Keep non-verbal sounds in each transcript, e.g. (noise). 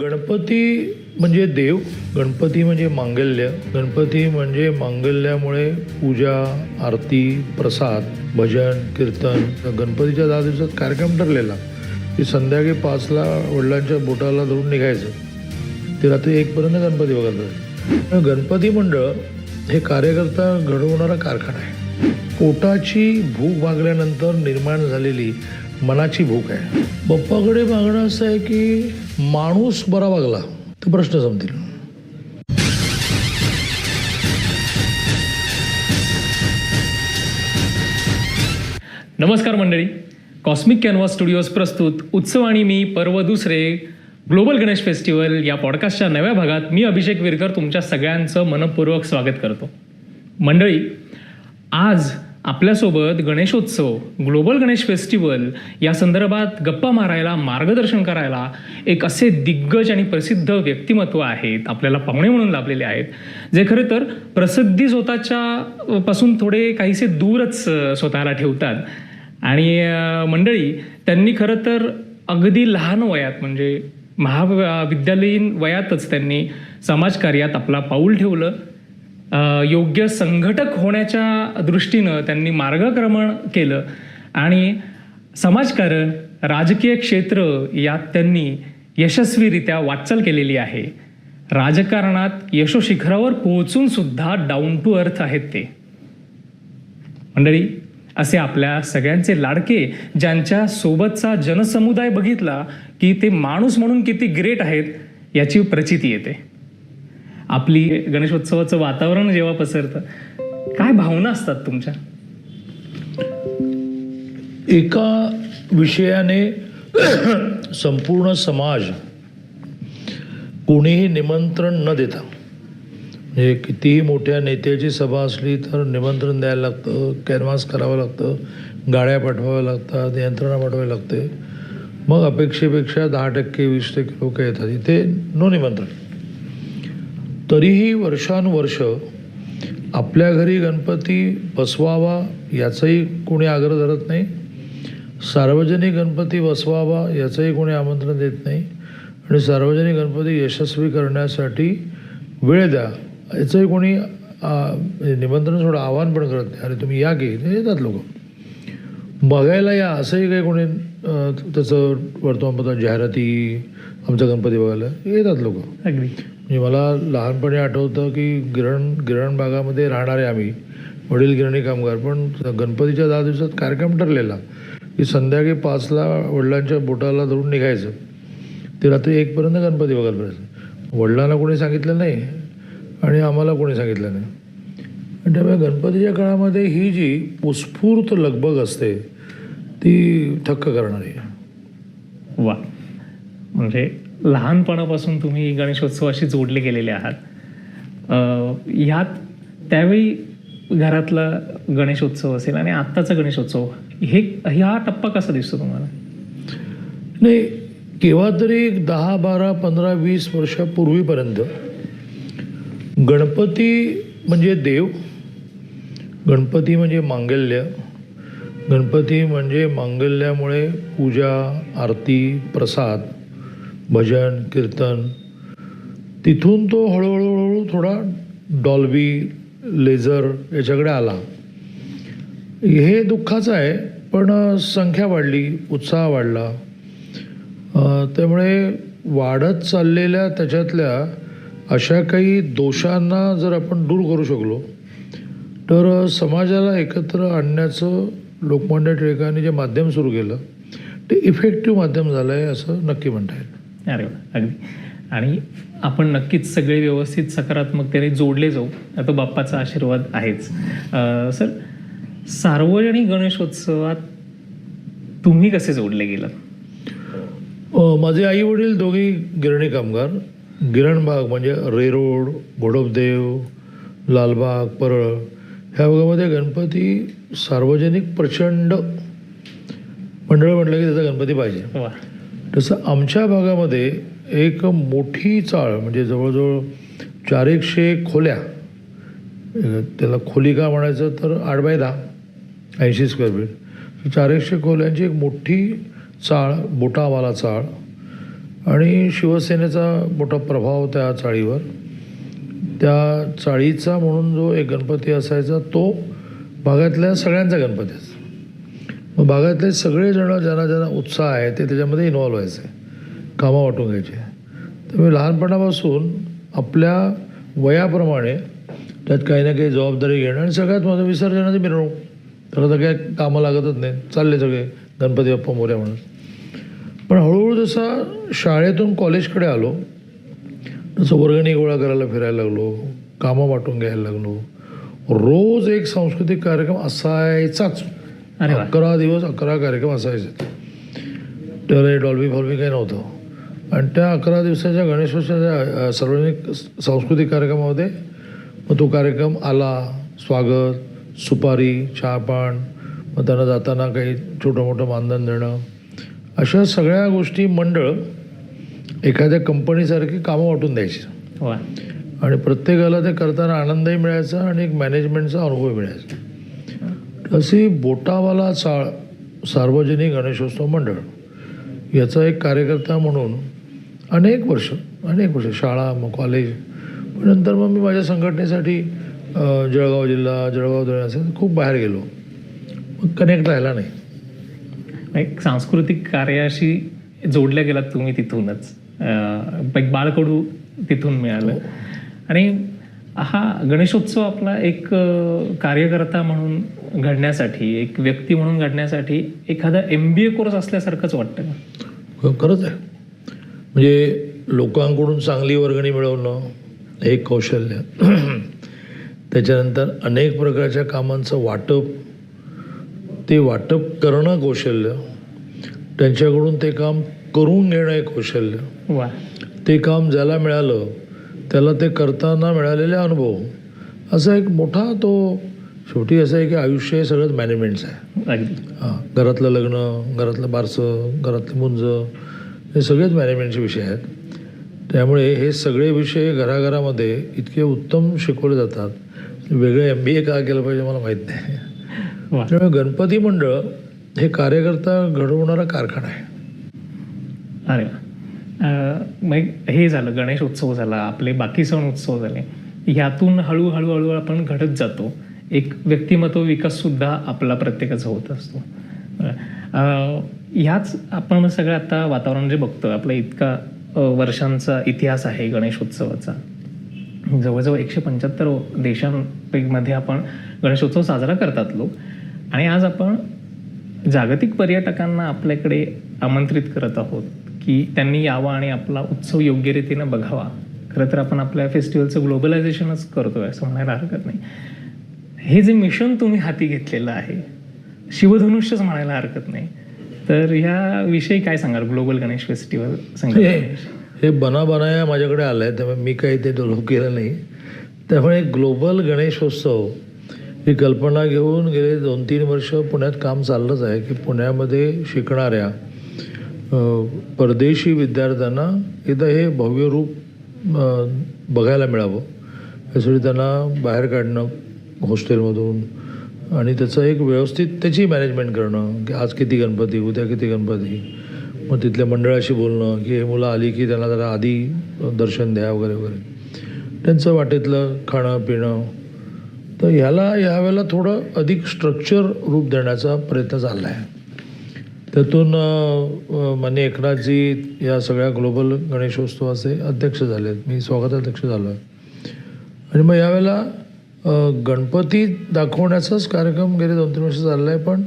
गणपती म्हणजे देव गणपती म्हणजे मांगल्य गणपती म्हणजे मांगल्यामुळे पूजा आरती प्रसाद भजन कीर्तन गणपतीच्या दहा दिवसात कार्यक्रम ठरलेला. की संध्याकाळी पाचला वडिलांच्या बोटाला धरून निघायचं. ते रात्री एकपर्यंत गणपती बघत गणपती मंडळ हे कार्यकर्ता घडवणारा कारखाना आहे. पोटाची भूक भागल्यानंतर निर्माण झालेली मनाची भूक आहे. बाप्पाकडे मागणं असं आहे की माणूस बरा वागला तर प्रश्न संपतील. नमस्कार मंडळी. कॉस्मिक कॅनव्हास स्टुडिओज प्रस्तुत उत्सव आणि मी पर्व दुसरे ग्लोबल गणेश फेस्टिवल या पॉडकास्टच्या नव्या भागात मी अभिषेक विरकर तुमच्या सगळ्यांचं मनपूर्वक स्वागत करतो. मंडळी आज आपल्यासोबत गणेशोत्सव ग्लोबल गणेश फेस्टिवल या संदर्भात गप्पा मारायला मार्गदर्शन करायला एक असे दिग्गज आणि प्रसिद्ध व्यक्तिमत्व आहेत आपल्याला पाहुणे म्हणून लाभलेले आहेत. जे खरं तर प्रसिद्धी स्वतःच्या पासून थोडे काहीसे दूरच स्वतःला ठेवतात. आणि मंडळी त्यांनी खरं तर अगदी लहान वयात म्हणजे महाविद्यालयीन वयातच त्यांनी समाजकार्यात आपला पाऊल ठेवलं. योग्य संघटक होण्याच्या दृष्टीनं त्यांनी मार्गक्रमण केलं. आणि समाजकारण राजकीय क्षेत्र यात त्यांनी यशस्वीरित्या वाटचाल केलेली आहे. राजकारणात यशोशिखरावर पोहोचून सुद्धा डाऊन टू अर्थ आहेत ते. मंडळी असे आपल्या सगळ्यांचे लाडके ज्यांच्या सोबतचा जनसमुदाय बघितला की ते माणूस म्हणून किती ग्रेट आहेत याची प्रचिती येते. आपली गणेशोत्सवाचं वातावरण जेव्हा पसरतं काय भावना असतात तुमच्या? एका विषयाने संपूर्ण समाज कोणीही निमंत्रण न देता म्हणजे कितीही मोठ्या नेत्याची सभा असली तर निमंत्रण द्यायला लागतं कॅनव्हास करावं लागतं गाड्या पाठवाव्या लागतात यंत्रणा पाठवावी लागते. मग अपेक्षेपेक्षा दहा टक्के वीस टक्के लोक येतात. इथे नो निमंत्रण. तरीही वर्षानुवर्ष आपल्या घरी गणपती बसवावा याचाही कोणी आग्रह धरत नाही. सार्वजनिक गणपती बसवावा याचंही कोणी आमंत्रण देत नाही. आणि सार्वजनिक गणपती यशस्वी करण्यासाठी वेळ द्या याचंही कोणी म्हणजे निमंत्रण थोडं आवाहन पण करत नाही. अरे तुम्ही या की? येतात लोक. बघायला या असंही काही कोणी त्याचं वर्तमानपत्र जाहिराती आमचा गणपती बघायला येतात लोक. अगदी. म्हणजे मला लहानपणी आठवतं की गिरण गिरण भागामध्ये राहणारे आम्ही वडील गिरणी कामगार पण गणपतीच्या दहा दिवसात कार्यक्रम ठरलेला की संध्याकाळी पाचला वडिलांच्या बोटाला धरून निघायचं. ते रात्री एकपर्यंत गणपती बघायला पाहिजे वडिलांना कोणी सांगितलं नाही आणि आम्हाला कोणी सांगितलं नाही. आणि त्यामुळे गणपतीच्या काळामध्ये ही जी उत्स्फूर्त लगबग असते ती थक्क करणारी वा. म्हणजे लहानपणापासून तुम्ही गणेशोत्सवाशी जोडले गेलेले आहात. ह्यात त्यावेळी घरातला गणेशोत्सव असेल आणि आत्ताचा गणेशोत्सव हे ह्या टप्पा कसा दिसतो तुम्हाला? नाही केव्हा तरी एक दहा बारा पंधरा वीस वर्षापूर्वीपर्यंत गणपती म्हणजे देव गणपती म्हणजे मांगल्य गणपती म्हणजे मांगल्यामुळे पूजा आरती प्रसाद भजन कीर्तन. तिथून तो हळूहळू हळू थोडा डॉल्बी लेझर याच्याकडे आला. हे दुःखाचं आहे पण संख्या वाढली उत्साह वाढला. त्यामुळे वाढत चाललेल्या त्याच्यातल्या अशा काही दोषांना जर आपण दूर करू शकलो तर समाजाला एकत्र आणण्याचं लोकमान्य टिळकांनी जे माध्यम सुरू केलं ते इफेक्टिव्ह माध्यम झालं आहे असं नक्की म्हणता येईल. अरे अगदी. आणि आपण नक्कीच सगळे व्यवस्थित सकारात्मकतेने जोडले जाऊ. आता बाप्पाचा आशीर्वाद आहेच. सर सार्वजनिक गणेशोत्सवात तुम्ही कसे जोडले गेलात? माझे आई वडील दोघी गिरणी कामगार. गिरणबाग म्हणजे रेरोड घोडपदेव लालबाग परळ. ह्या भागामध्ये गणपती सार्वजनिक प्रचंड. मंडळ म्हटलं की त्याचा गणपती पाहिजे. तसं आमच्या भागामध्ये एक मोठी चाळ म्हणजे जवळजवळ चार एकशे खोल्या त्याला खोली का म्हणायचं तर आठ बाय दहा ऐंशी स्क्वेअर फीट चार एकशे खोल्यांची एक मोठी चाळ बोटावाला चाळ आणि शिवसेनेचा मोठा प्रभाव त्या चाळीवर. त्या चाळीचा म्हणून जो एक गणपती असायचा तो भागातल्या सगळ्यांचा गणपती असायचा. मग भागातले सगळेजण ज्यांना ज्यांना उत्साह आहे ते त्याच्यामध्ये इन्व्हॉल्व्ह व्हायचे. कामं वाटून घ्यायचे. तर मी लहानपणापासून आपल्या वयाप्रमाणे त्यात काही ना काही जबाबदारी घेणं आणि सगळ्यात माझं विसर्जनाची मिरवणूक. त्याला तर काही कामं लागतच नाही चालले सगळे. गणपती बाप्पा मोऱ्या म्हणून. पण हळूहळू जसा शाळेतून कॉलेजकडे आलो तसं वर्गणी गोळा करायला फिरायला लागलो कामं वाटून घ्यायला लागलो. रोज एक सांस्कृतिक कार्यक्रम असायचाच. अरे अकरा दिवस अकरा कार्यक्रम असायचे. त्याला हे डॉल्बी फॉल्बी काही नव्हतं. आणि त्या अकरा दिवसाच्या गणेशोत्सवाच्या सार्वजनिक सांस्कृतिक कार्यक्रमामध्ये मग तो कार्यक्रम आला. स्वागत सुपारी चहापान मग त्यांना जाताना काही छोटं मोठं मानधन देणं. अशा सगळ्या गोष्टी मंडळ एखाद्या कंपनीसारखी कामं वाटून द्यायची. आणि प्रत्येकाला ते करताना आनंदही मिळायचा आणि एक मॅनेजमेंटचा अनुभव मिळायचा. अशी बोटावाला चाळ सार्वजनिक गणेशोत्सव मंडळ याचा एक कार्यकर्ता म्हणून अनेक वर्ष अनेक वर्ष शाळा मग कॉलेज नंतर मग मी माझ्या संघटनेसाठी जळगाव जिल्हा जळगाव धरण असेल खूप बाहेर गेलो. मग कनेक्ट राहिला नाही. एक सांस्कृतिक कार्याशी जोडल्या गेलात तुम्ही तिथूनच. एक बाळकडू तिथून मिळालं. आणि हा गणेशोत्सव आपला एक कार्यकर्ता म्हणून घडण्यासाठी एक व्यक्ती म्हणून घडण्यासाठी एखादा एम बी ए कोर्स असल्यासारखंच वाटतं का? हो, खरंच आहे. म्हणजे लोकांकडून चांगली वर्गणी मिळवणं हे एक कौशल्य (clears throat) त्याच्यानंतर अनेक प्रकारच्या कामांचं वाटप ते वाटप करणं कौशल्य त्यांच्याकडून ते काम करून घेणं एक कौशल्य. वा. ते काम ज्याला मिळालं त्याला ते करताना मिळालेले अनुभव. असा एक मोठा तो शेवटी असं आहे की आयुष्य हे सगळंच मॅनेजमेंटचं आहे. अगदी. हां घरातलं लग्न घरातलं बारसं घरातली मुंज हे सगळेच मॅनेजमेंटचे विषय आहेत. त्यामुळे हे सगळे विषय घराघरामध्ये इतके उत्तम शिकवले जातात. वेगळं एम बी ए का केलं पाहिजे मला माहीत नाही. त्यामुळे गणपती मंडळ हे कार्यकर्ता घडवणारा कारखाना आहे. अरे मग हे झालं गणेश उत्सव झाला आपले बाकी सण उत्सव झाले. ह्यातून हळूहळू हळू आपण घडत जातो. एक व्यक्तिमत्व विकास सुद्धा आपला प्रत्येकाचा होत असतो. ह्याच आपण सगळं आता वातावरण जे बघतो आपला इतका वर्षांचा इतिहास आहे गणेशोत्सवाचा जवळजवळ एकशे पंच्याहत्तर देशांमध्ये आपण गणेशोत्सव साजरा करतात लोक. आणि आज आपण जागतिक पर्यटकांना आपल्याकडे आमंत्रित करत आहोत. की त्यांनी यावं आणि आपला उत्सव योग्य रीतीनं बघावा. खरं तर आपण आपल्या फेस्टिवलचं ग्लोबलायझेशनच करतोय असं म्हणायला हरकत नाही. हे जे मिशन तुम्ही हाती घेतलेलं आहे शिवधनुष्यच म्हणायला हरकत नाही. तर ह्या विषयी काय सांगाल? ग्लोबल गणेश फेस्टिवल हे हे बना बनाया माझ्याकडे आलं आहे त्यामुळे मी काही ते डेव्हलप केलं नाही. त्यामुळे ग्लोबल गणेशोत्सव ही कल्पना घेऊन गेले दोन तीन वर्ष पुण्यात काम चाललंच आहे की पुण्यामध्ये शिकणाऱ्या परदेशी विद्यार्थ्यांना इथं हे भव्य रूप बघायला मिळावं. यासाठी त्यांना बाहेर काढणं हॉस्टेलमधून आणि त्याचं एक व्यवस्थित त्याची मॅनेजमेंट करणं की आज किती गणपती उद्या किती गणपती. मग तिथल्या मंडळाशी बोलणं की हे मुलं आली की त्यांना जरा आधी दर्शन द्या वगैरे वगैरे. त्यांचं वाटेतलं खाणं पिणं. तर ह्याला ह्यावेळेला थोडं अधिक स्ट्रक्चर रूप देण्याचा प्रयत्न चालला आहे त्यातून अ, मान्य एकनाथजी या सगळ्या ग्लोबल गणेशोत्सवाचे अध्यक्ष झाले आहेत मी स्वागताध्यक्ष झालो आहे. आणि मग यावेळेला गणपती दाखवण्याचाच कार्यक्रम गेले दोन तीन वर्ष चालला आहे पण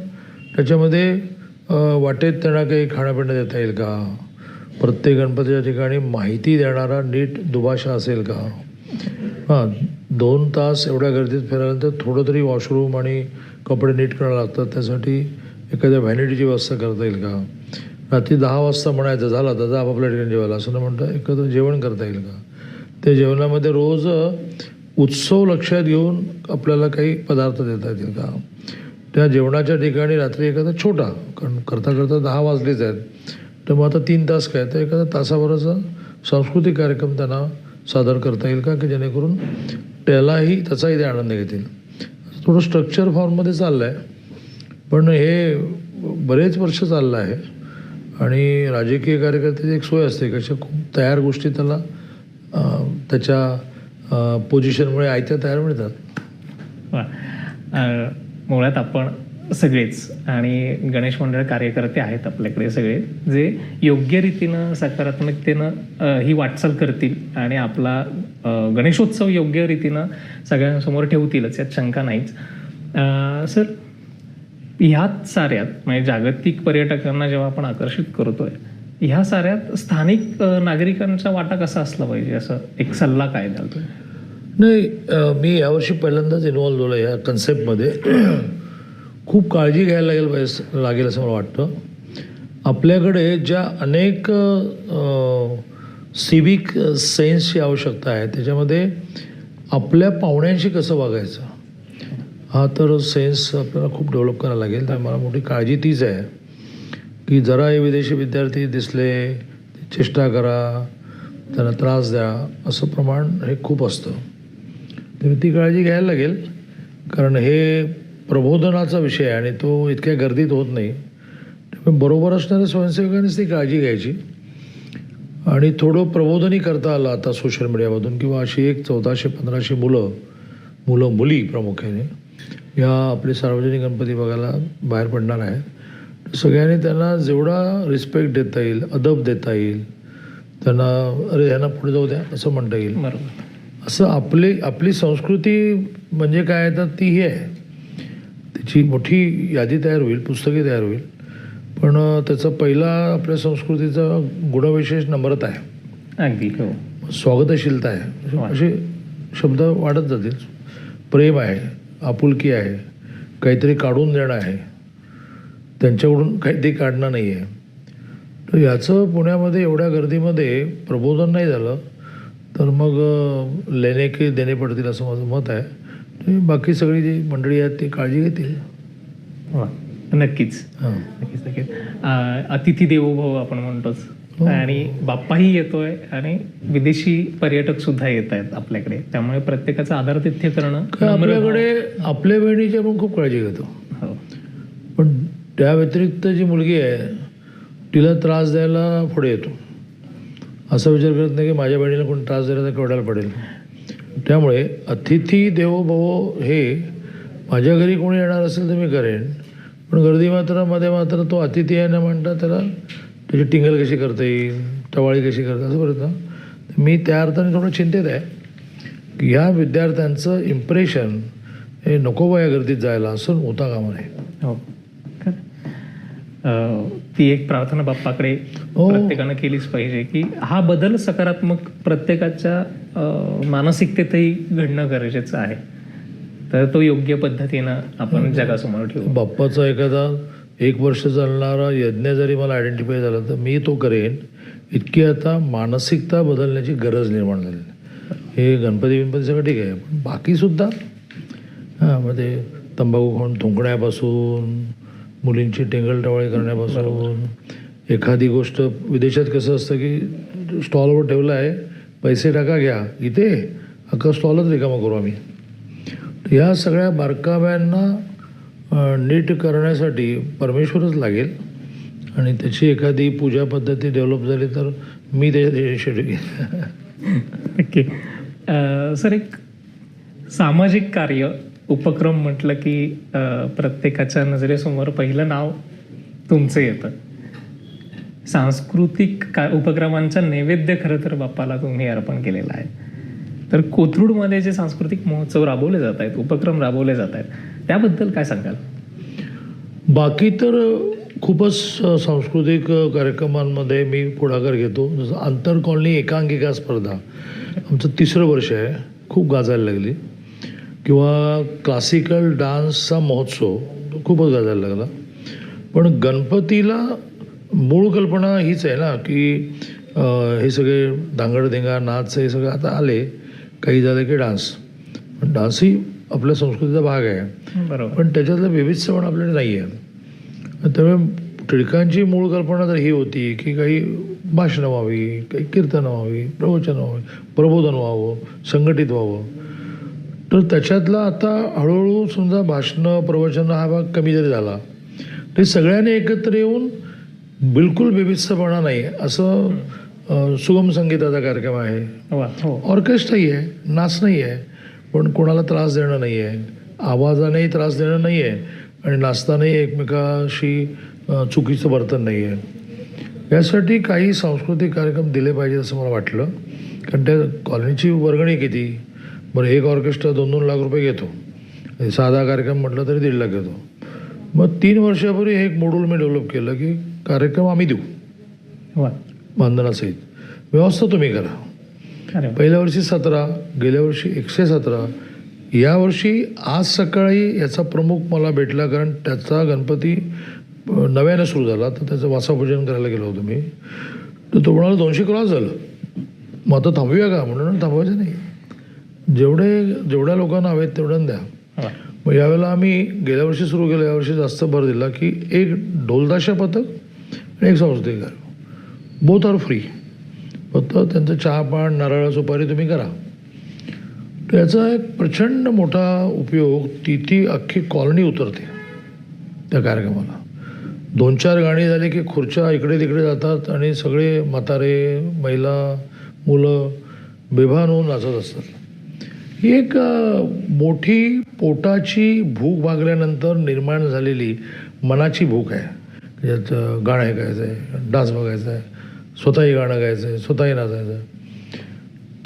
त्याच्यामध्ये वाटेत त्यांना काही खाणंपिणं देता येईल का? प्रत्येक गणपतीच्या ठिकाणी माहिती देणारा नीट दुभाषा असेल का? हां दोन तास एवढ्या गर्दीत फिरायनंतर थोडं तरी वॉशरूम आणि कपडे नीट करायला लागतात. त्यासाठी एखाद्या व्हॅनिटीची व्यवस्था करता येईल का? रात्री दहा वाजता म्हणायचं झाला दादा जा आपापल्या ठिकाणी जेवायला. असं न म्हणता एखादं जेवण करता येईल का? त्या जेवणामध्ये रोज उत्सव लक्षात घेऊन आपल्याला काही पदार्थ देता येतील का? त्या जेवणाच्या ठिकाणी रात्री एखादा छोटा कारण करता करता दहा वाजलेच आहेत. तर मग आता तीन तास काय? तर एखादा तासाभराचा सांस्कृतिक कार्यक्रम त्यांना सादर करता येईल का? की जेणेकरून त्यालाही त्याचाही ते आनंद घेतील. थोडं स्ट्रक्चर फॉर्ममध्ये चाललं आहे पण हे बरेच वर्ष चाललं आहे. आणि राजकीय कार्यकर्त्याची एक सोय असते कशा खूप तयार गोष्टी त्याला त्याच्या पोझिशनमुळे आयत्या तयार मिळतात. मुळात आपण सगळेच आणि गणेश मंडळ कार्यकर्ते आहेत आपल्याकडे सगळे जे योग्य रीतीनं सकारात्मकतेनं ही वाटचाल करतील आणि आपला गणेशोत्सव योग्य रीतीनं सगळ्यांसमोर ठेवतीलच यात शंका नाहीच. सर ह्याच साऱ्यात म्हणजे जागतिक पर्यटकांना जेव्हा आपण आकर्षित करतोय ह्या साऱ्यात स्थानिक नागरिकांचा वाटा कसा असला पाहिजे? असं एक सल्ला काय द्याल तुम्ही? नाही मी यावर्षी पहिल्यांदाच इन्व्हॉल्व झालो या कन्सेप्टमध्ये खूप काळजी घ्यायला लागेल पाहिजे लागेल असं मला वाटतं. आपल्याकडे ज्या अनेक सिविक सेन्सची आवश्यकता आहे त्याच्यामध्ये आपल्या पाहुण्यांशी कसं वागायचं? हा तर सेन्स आपल्याला खूप डेव्हलप करायला लागेल. तर मला मोठी काळजी तीच आहे की जरा हे विदेशी विद्यार्थी दिसले चेष्टा करा त्यांना त्रास द्या असं प्रमाण हे खूप असतं. तर ती काळजी घ्यायला लागेल कारण हे प्रबोधनाचा विषय आहे आणि तो इतक्या गर्दीत होत नाही. त्यामुळे बरोबर असणाऱ्या स्वयंसेवकांनीच ती काळजी घ्यायची. आणि थोडं प्रबोधनही करता आलं आता सोशल मीडियामधून किंवा अशी एक चौदाशे पंधराशे मुलं मुलं मुली प्रामुख्याने या आपले सार्वजनिक गणपती बघायला बाहेर पडणार आहेत तर सगळ्यांनी त्यांना जेवढा रिस्पेक्ट देता येईल अदब देता येईल त्यांना अरे ह्यांना पुढे जाऊ द्या असं म्हणता येईल. बरोबर. असं आपली आपली संस्कृती म्हणजे काय तर ती ही आहे. त्याची मोठी यादी तयार होईल पुस्तके तयार होईल. पण त्याचा पहिला आपल्या संस्कृतीचा गुणविशेष नम्रता आहे. अगदी हो. स्वागतशीलता आहे. असे शब्द वाढत जातील. प्रेम आहे. आपुलकी आहे. काहीतरी काढून देणं आहे. त्यांच्याकडून काहीतरी काढणं नाही आहे. तर याचं पुण्यामध्ये एवढ्या गर्दीमध्ये प्रबोधन नाही झालं. तर मग लेणे के देणे पडतील असं माझं मत आहे. ते बाकी सगळी जी मंडळी आहेत ती काळजी घेतील. नक्कीच. हां. नक्कीच नक्कीच. अं, अतिथी देवो भव आपण म्हणतोच. आणि बाप्पाही येतोय आणि विदेशी पर्यटक सुद्धा येत आहेत आपल्याकडे. त्यामुळे प्रत्येकाचं करणं काय नम्र भाव- आपल्याकडे आपल्या बहिणीची आपण खूप काळजी घेतो. हो. पण त्या व्यतिरिक्त जी मुलगी आहे तिला त्रास द्यायला पुढे येतो. असा विचार करत नाही की माझ्या बहिणीला कोणी त्रास दिला तर केवढ्याला पडेल. त्यामुळे अतिथी देवो भवो हे माझ्या घरी कोणी येणार असेल तर मी करेन. पण गर्दी मात्रमध्ये मात्र तो अतिथी आहे न म्हणता त्याला त्याची टिंगल कशी करता येईल? टवाळी कशी करता असं बरं मी त्या अर्थाने थोडं चिंतित आहे. की ह्या विद्यार्थ्यांचं इम्प्रेशन हे नको बा या गर्दीत जायला असं होता कामा नये. हो. ती एक प्रार्थना बाप्पाकडे हो. प्रत्येकानं केलीच पाहिजे की हा बदल सकारात्मक प्रत्येकाच्या मानसिकतेतही घडणं गरजेचं आहे. तर तो योग्य पद्धतीनं आपण जगासमोर ठेवू. बाप्पाचा एखादा एक वर्ष चालणारा यज्ञ जरी मला आयडेंटिफाय झाला तर मी तो करेन. इतकी आता मानसिकता बदलण्याची गरज निर्माण झाली हे गणपती बिनपती सगळं ठीक आहे पण बाकीसुद्धा हां मग ते तंबाखू खाऊन थुंकण्यापासून मुलींची टेंगलटवाळी करण्यापासून. एखादी गोष्ट विदेशात कसं असतं की स्टॉलवर ठेवलं आहे पैसे टाका घ्या इथे अख्खा स्टॉलच रिकामा करू आम्ही. या सगळ्या बारकाव्यांना नीट करण्यासाठी परमेश्वरच लागेल. आणि त्याची एखादी पूजा पद्धती डेव्हलप झाली तर मी त्याच्यात इनिशिएटिव्ह घेईन ओके सर एक सामाजिक कार्य उपक्रम म्हटलं की प्रत्येकाच्या नजरेसमोर पहिलं नाव तुमचं येतं. सांस्कृतिक का उपक्रमांचा नैवेद्य खरं तर बाप्पाला तुम्ही अर्पण केलेलं आहे. तर कोथरूडमध्ये जे सांस्कृतिक महोत्सव राबवले जात आहेत उपक्रम राबवले जात आहेत त्याबद्दल काय सांगाल? बाकी तर खूपच सांस्कृतिक कार्यक्रमांमध्ये मी पुढाकार घेतो. जसं आंतर कॉलनी एकांकिका स्पर्धा आमचं तिसरं वर्ष आहे. खूप गाजायला लागली. किंवा क्लासिकल डान्सचा महोत्सव तो खूपच गाजायला लागला. पण गणपतीला मूळ कल्पना हीच आहे ना की हे सगळे धांगडधिंगा नाच हे सगळं आता आले. काही झालं की डान्स. पण डान्सही आपल्या संस्कृतीचा भाग आहे. बरोबर. पण त्याच्यातलं विविध सवण आपल्याकडे नाही आहे त्यामुळे टिळकांची मूळ कल्पना तर ही होती की काही भाषणं व्हावी काही कीर्तनं व्हावी प्रवचनं व्हावी प्रबोधन व्हावं संघटित व्हावं. तर त्याच्यातला आता हळूहळू समजा भाषणं प्रवचनं हा भाग कमी जरी झाला तरी सगळ्यांनी एकत्र येऊन बिलकुल बेबिस्तपणा नाही असं सुगम संगीताचा कार्यक्रम आहे. हो. ऑर्केस्ट्राही आहे नाच नाही आहे. पण कोणाला त्रास देणं नाही आहे आवाजानेही त्रास देणं नाही आहे आणि नाचतानाही एकमेकाशी चुकीचं वर्तन नाही आहे यासाठी काही सांस्कृतिक कार्यक्रम दिले पाहिजे असं मला वाटलं. कारण त्या कॉलनीची वर्गणी किती? बरं एक ऑर्केस्ट्रा दोन दोन लाख रुपये घेतो. साधा कार्यक्रम म्हटलं तरी दीड लाख घेतो. मग तीन वर्षापूर्वी हे एक मॉड्यूल मी डेव्हलप केलं की कार्यक्रम आम्ही देऊ. वा. मानधनासहित व्यवस्था तुम्ही करा. पहिल्या वर्षी सतरा गेल्या वर्षी एकशे सतरा. यावर्षी आज सकाळी याचा प्रमुख मला भेटला कारण त्याचा गणपती नव्याने सुरू झाला. तर त्याचं वासापूजन करायला गेलो होतो मी. तर तो म्हणाला दोनशे क्रॉस झालं. मग आता थांबूया का? म्हणून थांबवायचं नाही. जेवढे जेवढ्या लोकांना हवेत तेवढ्या द्या. मग यावेळेला आम्ही गेल्या वर्षी सुरू केलं यावर्षी जास्त भर दिला की एक ढोलताशा पथक आणि एक सांस्कृतिक कार्यक्रम बोथ आर फ्री फक्त त्यांचं चहा पान नारळ सुपारी तुम्ही करा. तर याचा एक प्रचंड मोठा उपयोग ती ती अख्खी कॉलनी उतरते त्या कार्यक्रमाला. दोन चार गाणी झाली की खुर्च्या इकडे तिकडे जातात आणि सगळे म्हातारे महिला मुलं बेभान होऊन नाचत असतात. ही एक मोठी पोटाची भूक भागल्यानंतर निर्माण झालेली मनाची भूक आहे. ज्यात गाणं ऐकायचं आहे डान्स बघायचा आहे स्वतःही गाणं गायचं आहे स्वतःही नाचायचं आहे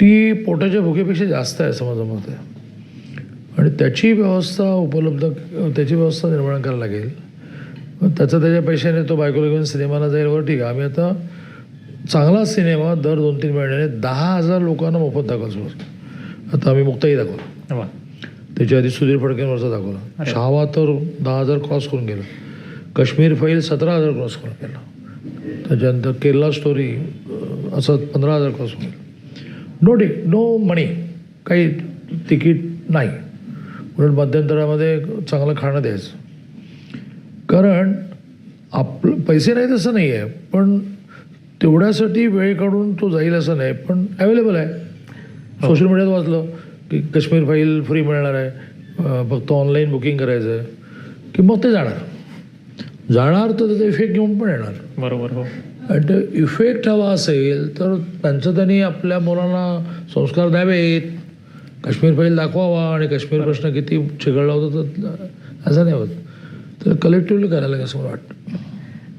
ती पोटाच्या भुकेपेक्षा जास्त आहे आहे आणि त्याची व्यवस्था उपलब्ध त्याची व्यवस्था निर्माण करायला लागेल. त्याचा त्याच्या पैशाने तो बायकोला घेऊन सिनेमाला जाईल. वर ठीक आहे. आम्ही आता चांगला सिनेमा दर दोन तीन महिन्याने दहा हजार लोकांना मोफत सुरुवात. आता आम्ही मुक्ताई दाखवला. त्याच्या आधी सुधीर फडकेंवरचा दाखवला. छावा तर दहा हजार क्रॉस करून गेला. काश्मीर फाईल सतरा हजार क्रॉस करून गेला. त्याच्यानंतर केरला स्टोरी असं पंधरा हजार क्रॉस करून गेला नो डी नो मनी काही तिकीट नाही. म्हणून मध्यंतरामध्ये चांगलं खाणं द्यायचं. कारण आपलं पैसे नाही तसं नाही आहे पण तेवढ्यासाठी वेळ काढून तो जाईल असं नाही पण अवेलेबल आहे. सोशल मीडियात वाचलं की काश्मीर फाईल फ्री मिळणार आहे फक्त ऑनलाईन बुकिंग करायचं आहे की मग ते जाणार. जाणार तर त्याचा इफेक्ट घेऊन पण येणार. बरोबर हो. आणि ते इफेक्ट हवा असेल तर त्यांचं त्यांनी आपल्या मुलांना संस्कार द्यावेत. काश्मीर फाईल दाखवावा आणि काश्मीर प्रश्न किती चिघळला होता तर असं नाही होत. तर कलेक्टिव्हली करायला लागेल असं मला वाटतं.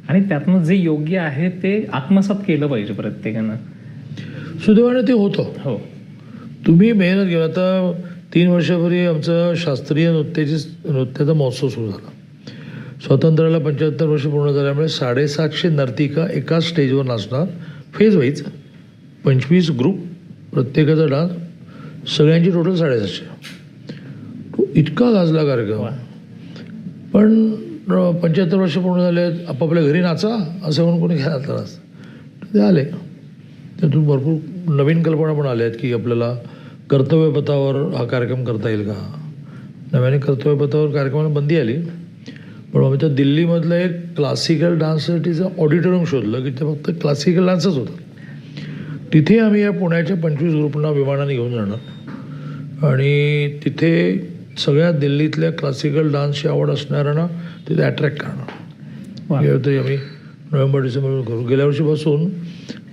आणि त्यातनं जे योग्य आहे ते आत्मसात केलं पाहिजे प्रत्येकानं. सुदैवाने ते होतं. हो. तुम्ही मेहनत घेऊन आता तीन वर्षापूर्वी आमचं शास्त्रीय नृत्याची नृत्याचा महोत्सव सुरू झाला. स्वातंत्र्याला पंच्याहत्तर वर्ष पूर्ण झाल्यामुळे साडेसातशे नर्तिका एकाच स्टेजवर नाचणार. फेज वाईज पंचवीस ग्रुप प्रत्येकाचा डान्स सगळ्यांची टोटल साडेसातशे. तो इतका गाजला कार्यक्रम. पण पंच्याहत्तर वर्ष पूर्ण झाले आहेत, आपापल्या घरी नाचा असं म्हणून कोणी घ्यायला त्रास ते आले. त्यातून भरपूर नवीन कल्पना पण आल्या आहेत की आपल्याला कर्तव्यपथावर हा कार्यक्रम करता येईल का? नव्याने कर्तव्यपथावर कार्यक्रमाला बंदी आली. पण आम्ही त्या दिल्लीमधलं एक क्लासिकल डान्ससाठीचं ऑडिटोरियम शोधलं की ते फक्त क्लासिकल डान्सच होतं. तिथे आम्ही या पुण्याच्या पंचवीस ग्रुपना विमानाने घेऊन जाणार. आणि तिथे सगळ्या दिल्लीतल्या क्लासिकल डान्सची आवड असणाऱ्यांना तिथे अट्रॅक्ट करणार. यावर्षी आम्ही नोव्हेंबर डिसेंबर करू. गेल्या वर्षीपासून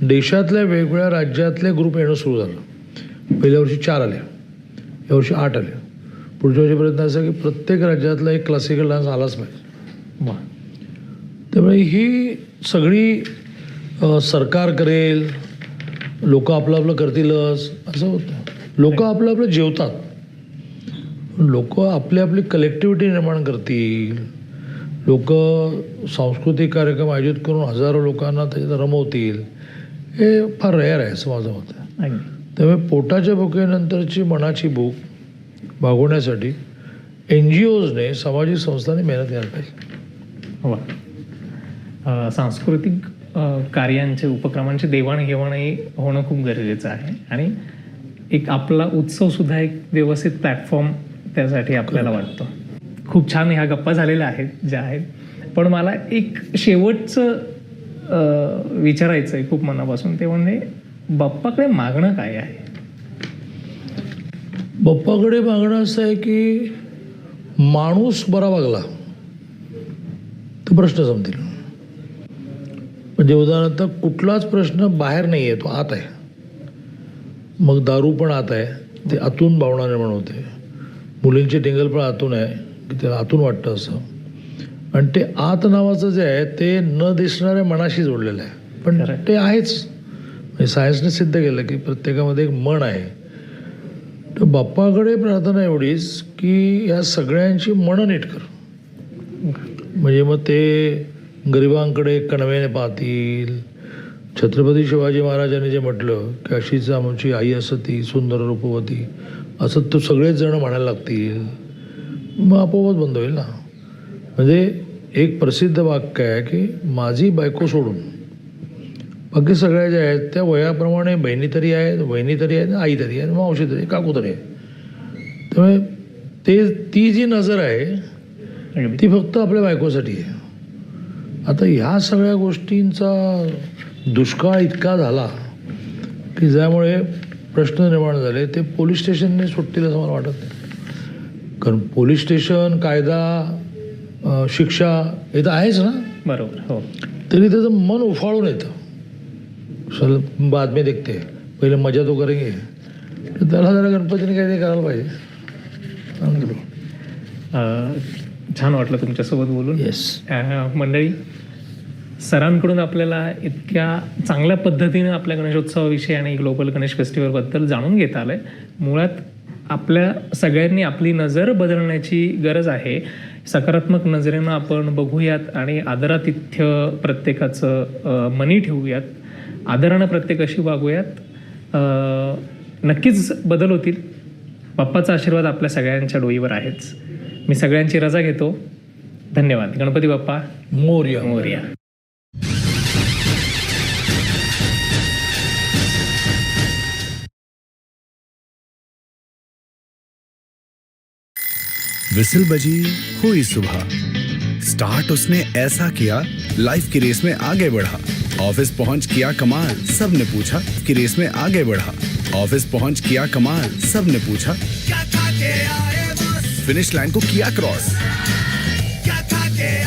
देशातल्या वेगवेगळ्या राज्यातले ग्रुप येणं सुरू झालं. पहिल्या वर्षी चार आले यावर्षी आठ आले पुढच्या वर्षी प्रयत्न असा की प्रत्येक राज्यातला एक क्लासिकल डान्स आलाच पाहिजे. त्यामुळे ही सगळी सरकार करेल लोक आपलं आपलं करतीलच असं होतं. लोक आपलं आपलं जेवतात लोक आपली आपली कलेक्टिव्हिटी निर्माण करतील. लोक सांस्कृतिक कार्यक्रम आयोजित करून हजारो लोकांना त्याच्यात रमवतील. हे फार रेअर आहे असं माझं मत आहे. त्यामुळे पोटाच्या भुकेनंतरची मनाची भूक भागवण्यासाठी एन जी ओजने सामाजिक संस्थांनी मेहनत करायला पाहिजे. वा अ, सांस्कृतिक कार्यांचे उपक्रमांचे देवाणघेवाणही होणं खूप गरजेचं आहे. आणि एक आपला उत्सव सुद्धा एक व्यवस्थित प्लॅटफॉर्म त्यासाठी आपल्याला वाटतो. खूप छान ह्या गप्पा झालेल्या आहेत ज्या आहेत. पण मला एक शेवटचं विचारायचं आहे खूप मनापासून. ते म्हणजे बाप्पाकडे मागणं काय आहे? बाप्पाकडे मागणं असं आहे की माणूस बरा वागला. तर प्रश्न संपतील म्हणजे उदाहरणार्थ कुठलाच प्रश्न बाहेर नाही आहे तो आत आहे. मग दारू पण आत आहे ते आतून भावना निर्माण होते. मुलींची टिंगल पण आतून आहे की त्याला आतून वाटतं असं. आणि ते आत नावाचं जे आहे ते न दिसणाऱ्या मनाशी जोडलेलं आहे. पण. ते आहेच. म्हणजे सायन्सने सिद्ध केलं की प्रत्येकामध्ये एक मन आहे. तर बाप्पाकडे प्रार्थना एवढीच की या सगळ्यांची मनं नीट कर. म्हणजे मग ते गरिबांकडे कणवेने पाहतील. छत्रपती शिवाजी महाराजांनी जे म्हटलं की अशीच आमची आई असती सुंदर रूपवती असं तो सगळेच जण म्हणायला लागतील. मग आपोआपच बंद होईल ना? म्हणजे एक प्रसिद्ध वाक्य आहे की माझी बायको सोडून. बाकी सगळ्या ज्या आहेत त्या वयाप्रमाणे बहिणी तरी आहेत वहिनी तरी आहेत आई तरी आहे मावशी तरी काकू तरी आहे त्यामुळे ते ती जी नजर आहे ती फक्त आपल्या बायकोसाठी आहे. आता ह्या सगळ्या गोष्टींचा दुष्काळ इतका झाला की ज्यामुळे प्रश्न निर्माण झाले ते पोलीस स्टेशनने सुटतील असं मला वाटत नाही. कारण पोलीस स्टेशन कायदा शिक्षा हे तर आहेच ना? बरोबर हो. तरी त्याचं मन उफाळून येतं. चल बातमी देखते. पहिले मजा तो करेंगे. त्याला जरा गणपतीने काहीतरी करायला पाहिजे. छान वाटलं तुमच्यासोबत बोलून. येस मंडळी सरांकडून आपल्याला इतक्या चांगल्या पद्धतीने आपल्या गणेशोत्सवाविषयी आणि ग्लोबल गणेश फेस्टिवलबद्दल जाणून घेता आलंय. मुळात आपल्या सगळ्यांनी आपली नजर बदलण्याची गरज आहे. सकारात्मक नजरेनं आपण बघूयात आणि आदरातिथ्य प्रत्येकाचं मनी ठेवूयात. आदरानं प्रत्येकाशी वागूयात. नक्कीच बदल होतील. बाप्पाचा आशीर्वाद आपल्या सगळ्यांच्या डोईवर आहेच. मी सगळ्यांची रजा घेतो. धन्यवाद. गणपती बाप्पा मोर्या. मोर्या. विसिल बजी हुई सुबह. स्टार्ट उसने ऐसा किया लाइफ की रेस में आगे बढ़ा. ऑफिस पहुंच किया कमाल सबने पूछा कि रेस में आगे बढ़ा. ऑफिस पहुंच किया कमाल सबने पूछा। फिनिश लाइन को किया क्रॉस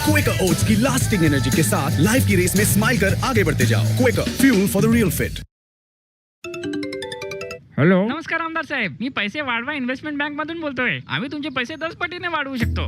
क्वेकर ओट्स की लास्टिंग एनर्जी के साथ लाइफ की रेस में स्माइल कर आगे बढ़ते जाओ. Quaker fuel for the real fit hello नमस्कार आमदार साहेब. मी पैसे वाढवा इन्व्हेस्टमेंट बँक मधून बोलतोय. आम्ही तुमचे पैसे दस पटीने वाढवू शकतो.